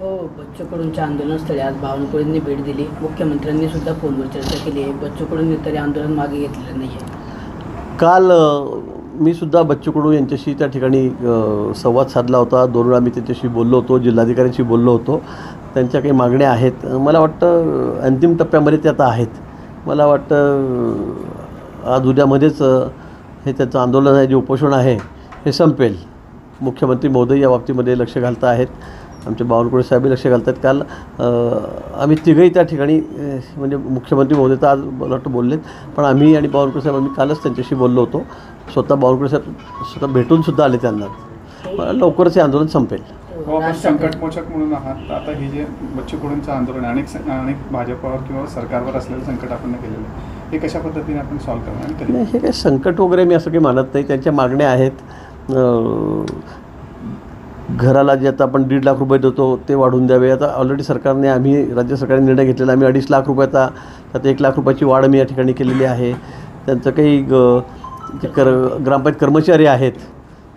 हो बच्चू कडूंच्या आंदोलनस्थळी आज बावनकुळेंनी भेट दिली. मुख्यमंत्र्यांनी सुद्धा फोनवर चर्चा केली आहे. बच्चू कडूंनी तरी आंदोलन मागे घेतलेलं नाही आहे काल मी सुद्धा बच्चू कडू यांच्याशी त्या ठिकाणी संवाद साधला होता. दोन वेळा मी त्यांच्याशी बोललो होतो जिल्हाधिकाऱ्यांशी बोललो होतो. त्यांच्या काही मागण्या आहेत. मला वाटतं अंतिम टप्प्यामध्ये ते आता आहेत. मला वाटतं आज उद्यामध्येच हे त्याचं आंदोलन आहे जे उपोषण आहे हे संपेल. मुख्यमंत्री महोदय या बाबतीमध्ये लक्ष घालत आहेत. आमचे बावनकुळे साहेब लक्ष घालत आहेत काल आम्ही तिघंही त्या ठिकाणी म्हणजे मुख्यमंत्री महोदय तर आज मला वाटतं बोललेत. पण आम्ही आणि बावनकुळे साहेब आम्ही कालच त्यांच्याशी बोललो होतो. स्वतः बावनकुळे साहेब स्वतः भेटून सुद्धा आले त्यांना. लवकरच हे आंदोलन संपेल. हो संकटमोचक म्हणून आहात. आता हे जे बच्चू कडूंचं आंदोलन अनेक अनेक भाजपावर किंवा सरकारवर असलेलं संकट आपण केलेलं आहे. हे कशा पद्धतीने आपण सॉल्व्ह करणार हे काही संकट वगैरे मी असं काही मानत नाही. त्यांच्या मागण्या आहेत. घराला जे आता आपण दीड लाख रुपये देतो ते वाढवून द्यावे. आता ऑलरेडी सरकारने आम्ही राज्य सरकारने निर्णय घेतलेला आम्ही अडीच लाख रुपयाचा त्यात एक लाख रुपयाची वाढ मी या ठिकाणी केलेली आहे. त्यांचं काही ग जे कर ग्रामपंचायत कर्मचारी आहेत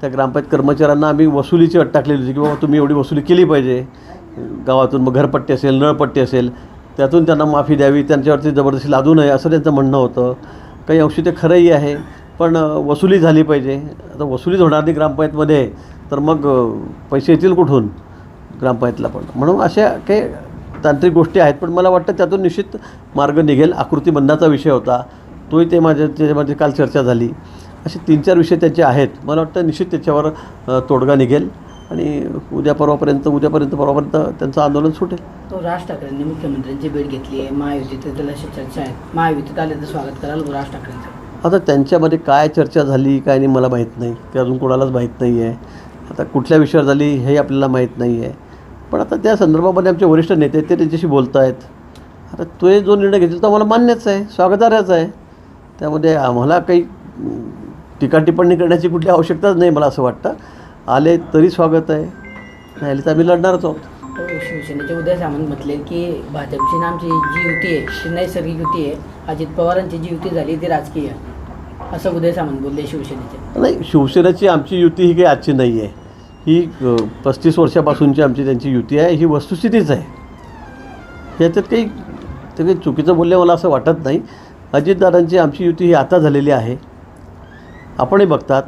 त्या ग्रामपंचायत कर्मचाऱ्यांना आम्ही वसुलीची अट टाकलेली होती की बाबा तुम्ही एवढी वसुली केली पाहिजे. गावातून मग घरपट्टी असेल नळपट्टी असेल त्यातून त्यांना माफी द्यावी त्यांच्यावरती जबरदस्ती लादू नये असं त्यांचं म्हणणं होतं. काही अंशी ते खरंही आहे पण वसुली झाली पाहिजे. आता वसुलीच होणार नाही ग्रामपंचायतमध्ये. तर मग पैसे येतील कुठून? ग्रामपंचायतला पण. म्हणून अशा काही तांत्रिक गोष्टी आहेत पण मला वाटतं त्यातून निश्चित मार्ग निघेल. आकृती बंधाचा विषय होता. तोही ते माझ्या त्याच्यामध्ये काल चर्चा झाली. असे तीन चार विषय त्याचे आहेत. मला वाटतं निश्चित त्याच्यावर तोडगा निघेल. आणि उद्या परवापर्यंत उद्यापर्यंत परवापर्यंत त्यांचं आंदोलन सुटेल. तो राज ठाकरेंनी मुख्यमंत्र्यांची भेट घेतली आहे. महायुतीत त्याला अशी चर्चा आहे. महायुतीत आले तर स्वागत कराल राज ठाकरेंचं. आता त्यांच्यामध्ये काय चर्चा झाली काय नाही मला माहीत नाही. ते अजून कोणालाच माहीत नाही आहे आता कुठल्या विषयावर झाली हे आपल्याला माहीत नाही आहे पण आता त्या संदर्भामध्ये आमचे वरिष्ठ नेते ते त्यांच्याशी बोलत आहेत आता तो जो निर्णय घेतला तो आम्हाला मान्यच आहे स्वागतार्हच आहे. त्यामध्ये आम्हाला काही टीका टिप्पणी करण्याची कुठली आवश्यकताच नाही मला असं वाटतं. आले तरी स्वागत आहे. नाही आले तर आम्ही लढणारच आहोत. शिवसेनेचे उदय सामंत म्हटले की भाजपची ना आमची जी युती आहे ती नैसर्गिक युती आहे अजित पवारांची जी युती झाली ती राजकीय. आहे असं उदय सामंत बोलले शिवसेनेचे. नाही शिवसेनेची आमची युती ही काही आजची नाही आहे ही पस्तीस वर्षापासूनची आमची त्यांची युती आहे. ही वस्तुस्थितीच आहे. याच्यात काही ते काही चुकीचं बोलले मला असं वाटत नाही. अजितदादांची आमची युती ही आता झालेली आहे. आपणही बघतात.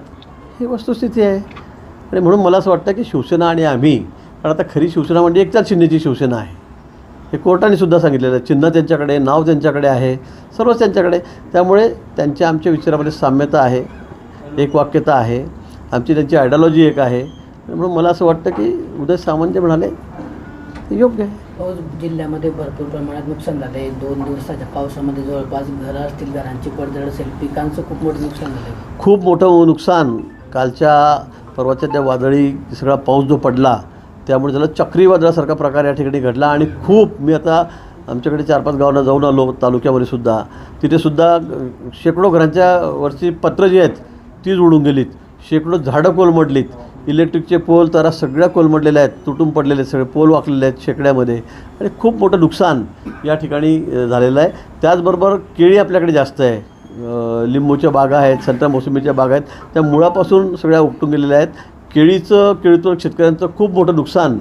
ही वस्तुस्थिती आहे. आणि म्हणून मला असं वाटतं की शिवसेना आणि आम्ही पण आता खरी शिवसेना म्हणजे एकचाच शिंदेची शिवसेना आहे. हे कोर्टाने सुद्धा सांगितलेलं आहे. चिन्ह त्यांच्याकडे नाव त्यांच्याकडे आहे सर्वच त्यांच्याकडे. त्यामुळे त्यांच्या आमच्या विचारामध्ये साम्यता आहे एक वाक्यता आहे. आमची त्यांची आयडियॉलॉजी एक आहे. म्हणून मला असं वाटतं की उदय सामंत जे म्हणाले ते योग्य आहे. पाऊस जिल्ह्यामध्ये भरपूर प्रमाणात नुकसान झालं आहे दोन दिवसाच्या पावसामध्ये जवळपास घरं असतील घरांची पडझड असेल पिकांचं खूप मोठं नुकसान झालं आहे खूप मोठं नुकसान. कालच्या परवाच्या त्या वादळी सगळा पाऊस जो पडला त्यामुळे त्याला चक्रीवादळासारखा प्रकार या ठिकाणी घडला आणि खूप मी आता आमच्याकडे चार पाच गावांना जाऊन आलो तालुक्यामध्ये सुद्धा. तिथेसुद्धा शेकडो घरांच्या वरची पत्रं जी आहेत तीच उडून गेलीत. शेकडो झाडं कोलमडलीत. इलेक्ट्रिकचे पोल तारा सगळ्या कोलमडलेल्या आहेत तुटून पडलेले आहेत सगळे पोल वाकलेले आहेत शेकड्यामध्ये. आणि खूप मोठं नुकसान या ठिकाणी झालेलं आहे. त्याचबरोबर केळी आपल्याकडे जास्त आहे. लिंबूच्या बागा आहेत संत्रा मोसंबीच्या बागा आहेत. त्या मुळापासून सगळ्या उपटून गेलेल्या आहेत. केळीचं केळीतून शेतकऱ्यांचं खूप मोठं नुकसान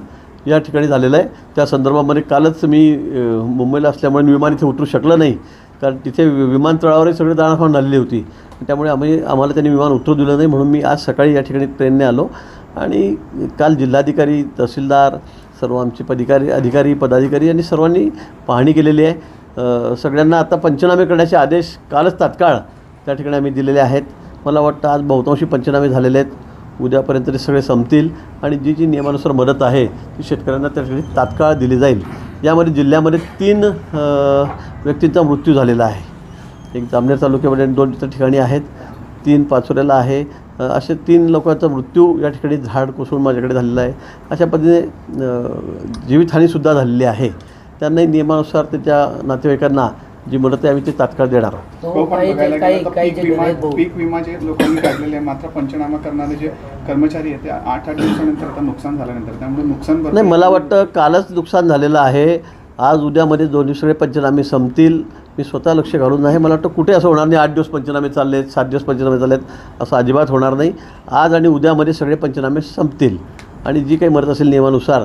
या ठिकाणी झालेलं आहे. त्या संदर्भामध्ये कालच मी मुंबईला असल्यामुळे मी विमान इथे उतरू शकलं नाही. कारण तिथे वि- विमानतळावरही सगळे दाणाफाण झालेली होती. त्यामुळे आम्ही आम्हाला त्यांनी विमान उतरू दिलं नाही म्हणून मी आज सकाळी या ठिकाणी ट्रेनने आलो. आणि काल जिल्हाधिकारी तहसीलदार सर्व आमचे पदिकारी अधिकारी पदाधिकारी यांनी सर्वांनी पाहणी केलेली आहे. सगळ्यांना आता पंचनामे करण्याचे आदेश कालच तात्काळ त्या ठिकाणी आम्ही दिलेले आहेत. मला वाटतं आज बहुतांशी पंचनामे झालेले आहेत. उद्यापर्यंत ते सगळे संपतील आणि जी जी नियमानुसार मदत आहे ती शेतकऱ्यांना त्या ठिकाणी तात्काळ दिली जाईल. यामध्ये जिल्ह्यामध्ये तीन व्यक्तींचा मृत्यू झालेला आहे. एक जामनेर तालुक्यामध्ये दोन ठिकाणी आहेत. तीन पाचोऱ्याला आहे. असे तीन लोकांचा मृत्यू या ठिकाणी झाड कोसळून माझ्याकडे झालेला आहे. अशा पद्धतीने जीवितहानीसुद्धा झालेली आहे. त्यांनाही नियमानुसार त्याच्या नातेवाईकांना जी मदत आहे आम्ही ती तात्काळ देणार आहोत. काही जे- पीक जे विमा घरं आहेत भाऊ पीक विमा जे लोकांनी काढलेले आहे मात्र पंचनामा करणारे जे कर्मचारी आहेत ते आठ आठ दिवसानंतर आता नुकसान झाल्यानंतर त्यामुळे नुकसान भरपाई- नाही मला वाटतं कालच नुकसान झालेलं आहे. आज उद्यामध्ये दोन्ही सगळे पंचनामे संपतील. मी स्वतः लक्ष घालून नाही मला वाटतं कुठे असं होणार नाही आठ दिवस पंचनामे चालले आहेत सात दिवस पंचनामे चालले आहेत असं अजिबात होणार नाही. आज आणि उद्यामध्ये सगळे पंचनामे संपतील. आणि जी काही मदत असेल नियमानुसार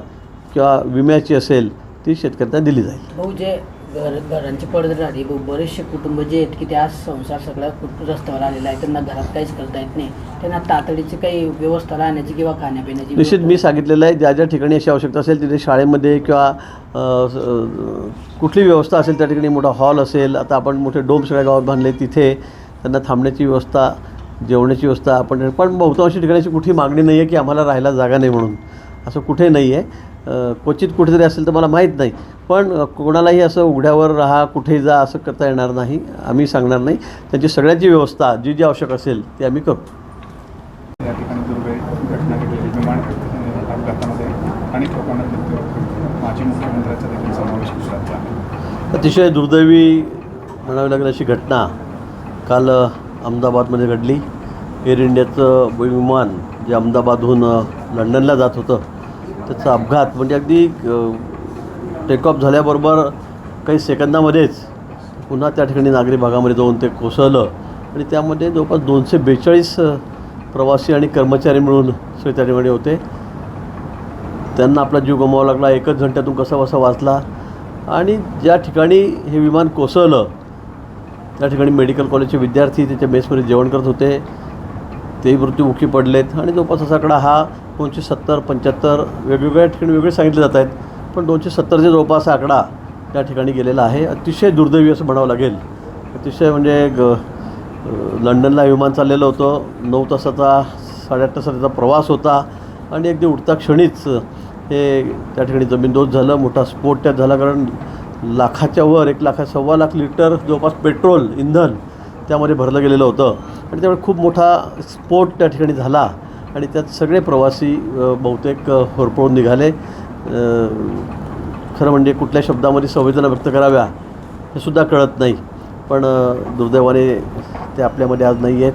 किंवा विम्याची असेल ती शेतकऱ्यांना दिली जाईल. भाऊ जे घर घरांची झाली. भाऊ बरेचसे कुटुंब जे आहेत की ते आज संसार सगळा रस्त्यावर आलेला आहे. त्यांना घरात काहीच करता येत नाही. त्यांना तातडीची काही व्यवस्था राहण्याची किंवा खाण्यापिण्याची निश्चित मी सांगितलेलं आहे. ज्या ज्या ठिकाणी अशी आवश्यकता असेल तिथे शाळेमध्ये किंवा कुठली व्यवस्था असेल त्या ठिकाणी मोठा हॉल असेल आता आपण मोठे डोम सगळ्या गावात बांधले तिथे त्यांना थांबण्याची व्यवस्था जेवण्याची व्यवस्था आपण पण बहुतांशी ठिकाणी अशी कुठली मागणी नाही आहे की आम्हाला राहायला जागा नाही म्हणून. असं कुठे नाही आहे. क्वचित कुठेतरी असेल तर मला माहीत नाही. पण कोणालाही असं उघड्यावर राहा कुठेही जा असं करता येणार नाही. आम्ही सांगणार नाही. त्यांची सगळ्यांची व्यवस्था जी जी आवश्यक असेल ती आम्ही करू. अतिशय दुर्दैवी म्हणावी लागेल अशी घटना काल अहमदाबादमध्ये घडली. एअर इंडियाचं विमान जे अहमदाबादहून लंडनला जात होतं त्याचा अपघात म्हणजे अगदी टेकऑफ झाल्याबरोबर काही सेकंदामध्येच पुन्हा त्या ठिकाणी नागरी भागामध्ये जाऊन ते कोसळलं. आणि त्यामध्ये जवळपास दोनशे बेचाळीस प्रवासी आणि कर्मचारी मिळून सगळे त्या ठिकाणी होते. त्यांना आपला जीव गमावा लागला एकच घंट्यातून कसा बसा वाचला. आणि ज्या ठिकाणी हे विमान कोसळलं त्या ठिकाणी मेडिकल कॉलेजचे विद्यार्थी त्याच्या मेसमध्ये जेवण करत होते. तेही मृत्युमुखी पडलेत. आणि जवळपास असा आकडा हा दोनशे सत्तर पंच्याहत्तर वेगवेगळ्या ठिकाणी वेगळे सांगितले जात आहेत. पण दोनशे सत्तरच्या जवळपास आकडा त्या ठिकाणी गेलेला आहे. अतिशय दुर्दैवी असं म्हणावं लागेल. अतिशय म्हणजे ग लंडनला विमान चाललेलं होतं. नऊ तासाचा साडेआठ तासाचा प्रवास होता. आणि अगदी उठता क्षणीच हे त्या ठिकाणी जमीनदोज झालं. मोठा स्फोट त्यात झाला कारण लाखाच्या वर एक लाखा सव्वा लाख लिटर जवळपास पेट्रोल इंधन त्यामध्ये भरलं गेलेलं होतं. आणि त्यामुळे खूप मोठा स्फोट त्या ठिकाणी झाला आणि त्यात सगळे प्रवासी बहुतेक होरपळून निघाले. खरं म्हणजे कुठल्या शब्दामध्ये संवेदना व्यक्त कराव्या हे सुद्धा कळत नाही. पण दुर्दैवाने ते आपल्यामध्ये आज नाही आहेत.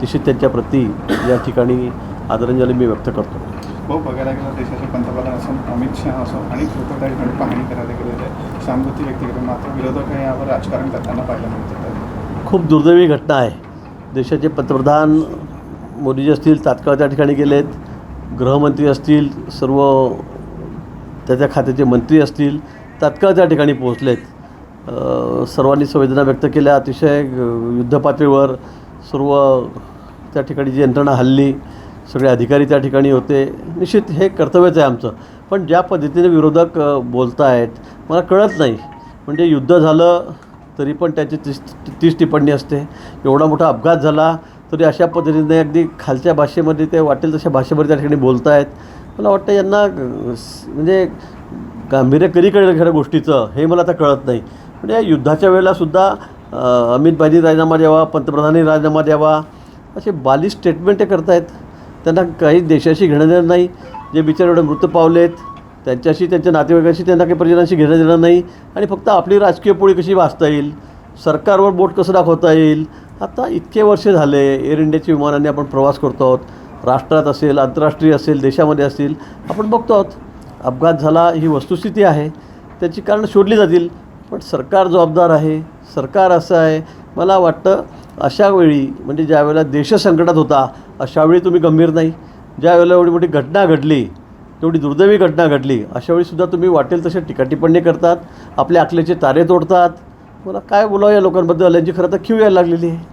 निश्चित त्यांच्या प्रती या ठिकाणी आदरांजली मी व्यक्त करतो. भाऊ बघायला गेलं देशाचे पंतप्रधान असो अमित शहा असो अनेक लोक त्या ठिकाणी पाहणी करायला गेलेले सहानुभूती व्यक्त मात्र विरोधक हे यावर राजकारण करताना पाहायला मिळतात. खूप दुर्दैवी घटना आहे. देशाचे पंतप्रधान मोदीजी असतील तात्काळ त्या ठिकाणी गेलेत. गृहमंत्री असतील सर्व त्याच्या खात्याचे मंत्री असतील तात्काळ त्या ठिकाणी पोहोचलेत. आहेत सर्वांनी संवेदना व्यक्त केल्या. अतिशय युद्धपातळीवर सर्व त्या ठिकाणी जी यंत्रणा हल्ली सगळे अधिकारी त्या ठिकाणी होते. निश्चित हे कर्तव्यच आहे आमचं. पण ज्या पद्धतीने विरोधक बोलत आहेत मला कळत नाही. म्हणजे युद्ध झालं तरी पण त्याची तीस तीस टिप्पणी असते. एवढा मोठा अपघात झाला तरी अशा पद्धतीने अगदी खालच्या भाषेमध्ये ते वाटेल तशा भाषेमध्ये त्या ठिकाणी बोलत आहेत मला वाटतं यांना म्हणजे गांभीर्य कधी कळेल खऱ्या गोष्टीचं हे मला आता कळत नाही. म्हणजे या युद्धाच्या वेळेलासुद्धा अ, अमित भाईनी राजीनामा द्यावा पंतप्रधानांनी राजीनामा द्यावा असे बाली स्टेटमेंट ते करतायत. त्यांना काही देशाशी घेणं देणं नाही. जे बिचारे एवढे मृत पावलेत त्यांच्याशी त्यांच्या नातेवाईकांशी त्यांना काही परिजनांशी घेणं देणं नाही आणि फक्त आपली राजकीय पोळी कशी वाचता येईल? सरकारवर बोट कसं दाखवता येईल? आता इतके वर्ष झाले एअर इंडियाच्या विमानाने आपण प्रवास करतो आहोत. राष्ट्रात असेल आंतरराष्ट्रीय असेल देशामध्ये असतील आपण बघतो आहोत. अपघात झाला ही वस्तुस्थिती आहे. त्याची कारणं शोधली जातील. पण सरकार जबाबदार आहे. सरकार असं आहे. मला वाटतं अशा वेळी म्हणजे ज्या वेळेला देश संकटात होता अशावेळी तुम्ही गंभीर नाही. ज्या वेळेला एवढी मोठी घटना घडली तेवढी दुर्दैवी घटना घडली. अशा वेळीसुद्धा तुम्ही वाटेल तसे टीकाटिप्पणी करतात आपल्या अकलेचे तारे तोडतात. मला काय बोलावं या लोकांबद्दल? यांची खरं तर खीव यायला लागलेली आहे.